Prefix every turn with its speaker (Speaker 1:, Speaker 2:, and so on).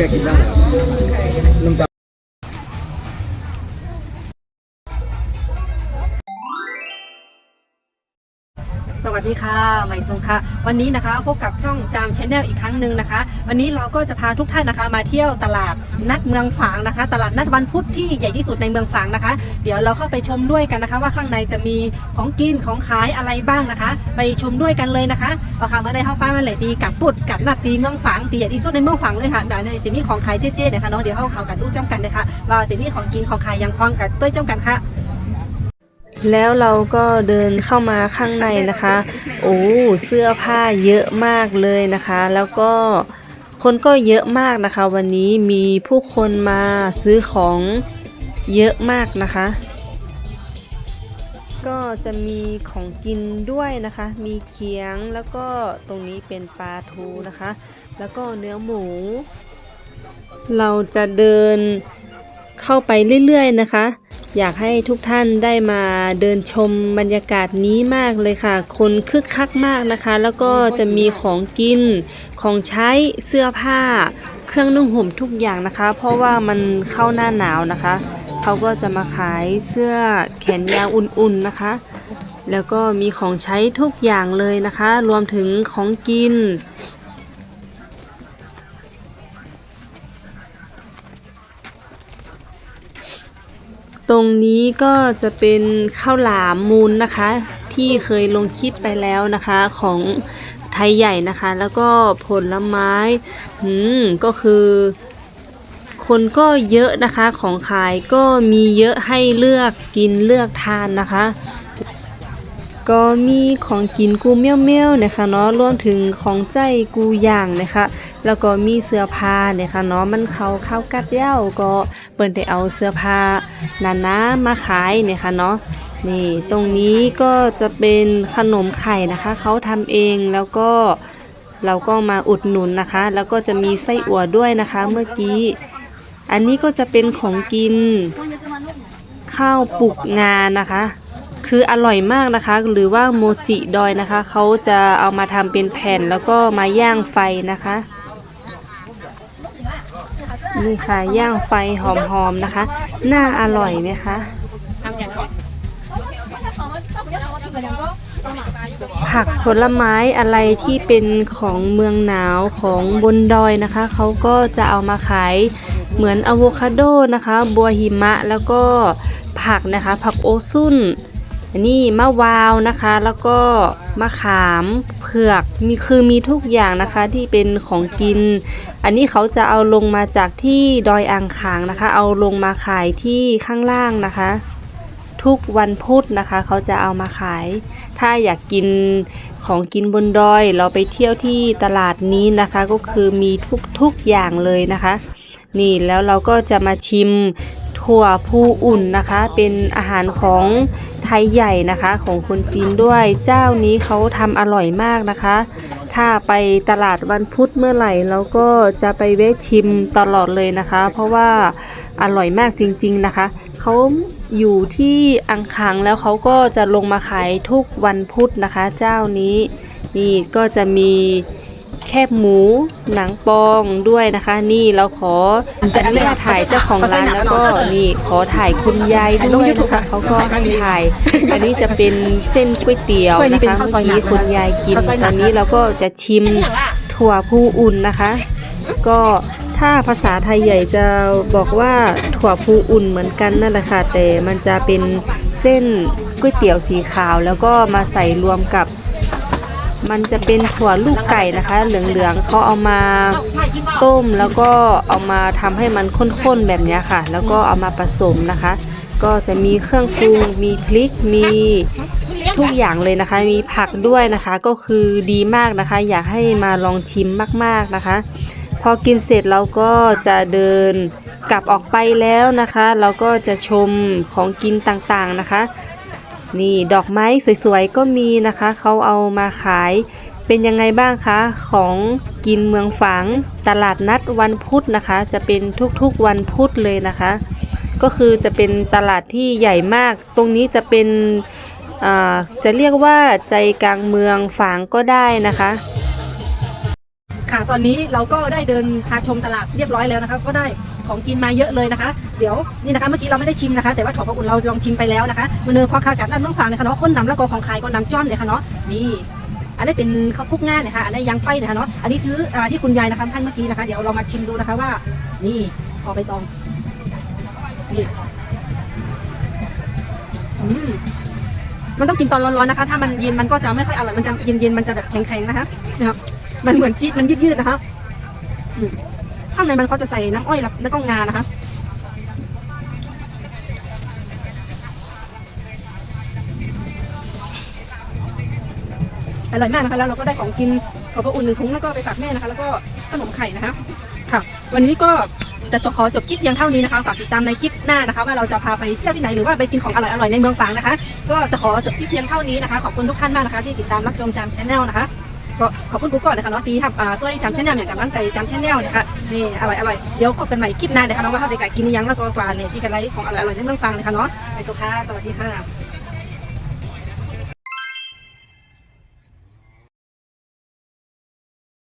Speaker 1: แกกินไวั
Speaker 2: สดีค่ะใหม่ซุงค่ะ วันนี้นะคะพบกับช่องจามชแนลอีกครั้งหนึ่งนะคะ วันนี้เราก็จะพาทุกท่านนะคะ มาเที่ยวตลาดนัดเมืองฝางนะคะ ตลาดนัดวันพุธที่ใหญ่ที่สุดในเมืองฝางนะคะ เดี๋ยวเราเข้าไปชมด้วยกันนะคะ ว่าข้างในจะมีของกินของขายอะไรบ้างนะคะ ไปชมด้วยกันเลยนะคะเอาค่ะมื่อได้เข้าป้ามาเลยดีกับปุดกับนัดดีเมืองฝางดีใหญ่ที่สุดในเมืองฝางเลยค่ะเดี๋ยวเนี่ยจะมีของขายเจ๊ๆนะคะเนาะเดี๋ยวเข้าเขากันดูจ้ำกันเลยค่ะว่าจะมีของกินของขายยังพร้อมกันด้วยจ้ำกันค่ะ
Speaker 3: แล้วเราก็เดินเข้ามาข้างในนะคะ โอ้เสื้อผ้าเยอะมากเลยนะคะ แล้วก็คนก็เยอะมากนะคะ วันนี้มีผู้คนมาซื้อของเยอะมากนะคะ ก็จะมีของกินด้วยนะคะ มีเขียงแล้วก็ตรงนี้เป็นปลาทูนะคะ แล้วก็เนื้อหมู เราจะเดิน เข้าไปเรื่อยๆนะคะ อยากให้ทุกท่านได้มาเดินชมบรรยากาศนี้มากเลยค่ะ คนคึกคักมากนะคะ แล้วก็จะมีของกินของใช้เสื้อผ้า เครื่องนุ่งห่มทุกอย่างนะคะ เพราะว่ามันเข้าหน้าหนาวนะคะ เขาก็จะมาขายเสื้อแขนยาวอุ่นๆนะคะ แล้วก็มีของใช้ทุกอย่างเลยนะคะ รวมถึงของกิน ตรงนี้ก็จะเป็นข้าวหลามมูลนะคะ ที่เคยลงคลิปไปแล้วนะคะของไทยใหญ่นะคะ แล้วก็ผลไม้หืมก็คือ คนก็เยอะนะคะของขายก็มีเยอะให้เลือกกินเลือกทานนะคะ ก็มีของกินกูเมี่ยวเมี่ยวๆนะคะเนาะรวมถึงของใจกูอย่างนะคะ แล้วก็มีเสื้อผ้าเนี่ยค่ะเนาะมันเขาเข้ากัดเย้าก็เปิ่นได้เอาเสื้อผ้านานามาขายเนี่ยค่ะเนาะนี่ตรงนี้ก็จะเป็นขนมไข่นะคะเขาทำเองแล้วก็เราก็มาอุดหนุนนะคะ แล้วก็จะมีไส้อั่วด้วยนะคะเมื่อกี้ อันนี้ก็จะเป็นของกินข้าวปลุกงานะคะ คืออร่อยมากนะคะ หรือว่าโมจิดอยนะคะ เขาจะเอามาทำเป็นแผ่นแล้วก็มาย่างไฟนะคะนี่ค่ะย่างไฟหอมๆนะคะ น่าอร่อยไหมคะผักผลไม้อะไรที่เป็นของเมืองหนาวของบนดอยนะคะ เขาก็จะเอามาขายเหมือนอะโวคาโดนะคะ บัวหิมะแล้วก็ผักนะคะ ผักโอซุน นนี้มะวาวนะคะ แล้วก็มะขามเผือกมีคือมีทุกอย่างนะคะที่เป็นของกิน อันนี้เขาจะเอาลงมาจากที่ดอยอ่างขางนะคะ เอาลงมาขายที่ข้างล่างนะคะ ทุกวันพุธนะคะ เขาจะเอามาขาย ถ้าอยากกินของกินบนดอย เราไปเที่ยวที่ตลาดนี้นะคะ ก็คือมีทุกทุกอย่างเลยนะคะ นี่แล้วเราก็จะมาชิม ถั่วผู้อุ่นนะคะ เป็นอาหารของไทยใหญ่นะคะของคนจีนด้วย เจ้านี้เขาทำอร่อยมากนะคะ ถ้าไปตลาดวันพุธเมื่อไหร่เราก็จะไปแวะชิมตลอดเลยนะคะ เพราะว่าอร่อยมากจริง ๆนะคะเขาอยู่ที่อังคางแล้วเขาก็จะลงมาขายทุกวันพุธนะคะ เจ้านี้นี่ก็จะมี แคบหมูหนังปองด้วยนะคะ นี่เราขอจะเลือกถ่ายเจ้าของร้านแล้วก็นี่ขอถ่ายคุณยายด้วยนะคะเขาก็ให้ถ่าย อันนี้จะเป็นเส้นก๋วยเตี๋ยวนะคะเมื่อกี้คุณยายกินตอนนี้เราก็จะชิมถั่วผู้อุ่นนะคะ ก็ถ้าภาษาไทยใหญ่จะบอกว่าถั่วพูอุ่นเหมือนกันนั่นแหละค่ะ แต่มันจะเป็นเส้นก๋วยเตี๋ยวสีขาว แล้วก็มาใส่รวมกับ มันจะเป็นถั่วลูกไก่นะคะ เหลืองๆเขาเอามาต้มแล้วก็เอามาทำให้มันข้นๆแบบเนี้ยค่ะ แล้วก็เอามาผสมนะคะ ก็จะมีเครื่องปรุงมีพริกมีทุกอย่างเลยนะคะ มีผักด้วยนะคะ ก็คือดีมากนะคะ อยากให้มาลองชิมมากๆนะคะ พอกินเสร็จเราก็จะเดินกลับออกไปแล้วนะคะ เราก็จะชมของกินต่างๆนะคะ นี่ดอกไม้สวยๆก็มีนะคะ เขาเอามาขายเป็นยังไงบ้างคะ ของกินเมืองฝางตลาดนัดวันพุธนะคะ จะเป็นทุกๆวันพุธเลยนะคะ ก็คือจะเป็นตลาดที่ใหญ่มาก ตรงนี้จะเป็นอ่าจะเรียกว่าใจกลางเมืองฝางก็ได้นะคะ
Speaker 2: ค่ะตอนนี้เราก็ได้เดินพาชมตลาดเรียบร้อยแล้วนะคะ ก็ได้ ของกินมาเยอะเลยนะคะ เดี๋ยวนี่นะคะเมื่อกี้เราไม่ได้ชิมนะคะ แต่ว่าของพระอุ่นเราลองชิมไปแล้วนะคะมือเนื้อพอข้าวกับน้ำน้องฟางนะคะเนาะคนนำแล้วก็ของขายก็นำจ้อมเลยค่ะเนาะนี่อันนี้เป็นข้าวคลุกง่ายนะคะอันนี้ยางไฟนะคะเนาะอันนี้ซื้อที่คุณยายนะคะท่านเมื่อกี้นะคะ เดี๋ยวเรามาชิมดูนะคะว่า นี่ขอไปตองนี่อืมมันต้องกินตอนร้อนๆนะคะ ถ้ามันเย็นมันก็จะไม่ค่อยอร่อย มันจะเย็นๆ มันจะแบบแข็งๆ นะคะนะครับ มันเหมือนจี๊ดมันยืดๆ นะคะ ข้างในมันเขาจะใส่น้ำอ้อยแล้วก็งานะคะอร่อยมากนะคะแล้วเราก็ได้ของกินขอบพระอุ่นหนึ่งถุงแล้วก็ไปฝากแม่นะคะ แล้วก็ขนมไข่นะคะ ค่ะ วันนี้ก็จะขอจบคลิปเพียงเท่านี้นะคะฝากติดตามในคลิปหน้านะคะ ว่าเราจะพาไปเที่ยวที่ไหนหรือว่าไปกินของอร่อยๆในเมืองฝางนะคะ ก็จะขอจบคลิปเพียงเท่านี้นะคะ ขอบคุณทุกท่านมากนะคะ ที่ติดตามรับชมจามชแนลนะคะ ก็ขอบคุณกูก่อนนะคะเนาะที่ทำอ่าตัวจามชแนลอย่างกำลังใจจามชแนลนะคะนี่อร่อยอร่อยเดี๋ยวพบกันใหม่คลิปหน้านะคะเนาะว่าเขาจะก่กินยังแล้วก็กว่าเนี่ยที่กันไรของอร่อยๆในเมืองฟังนะคะเนาะไปสุขค่ะสวัสดีค่ะ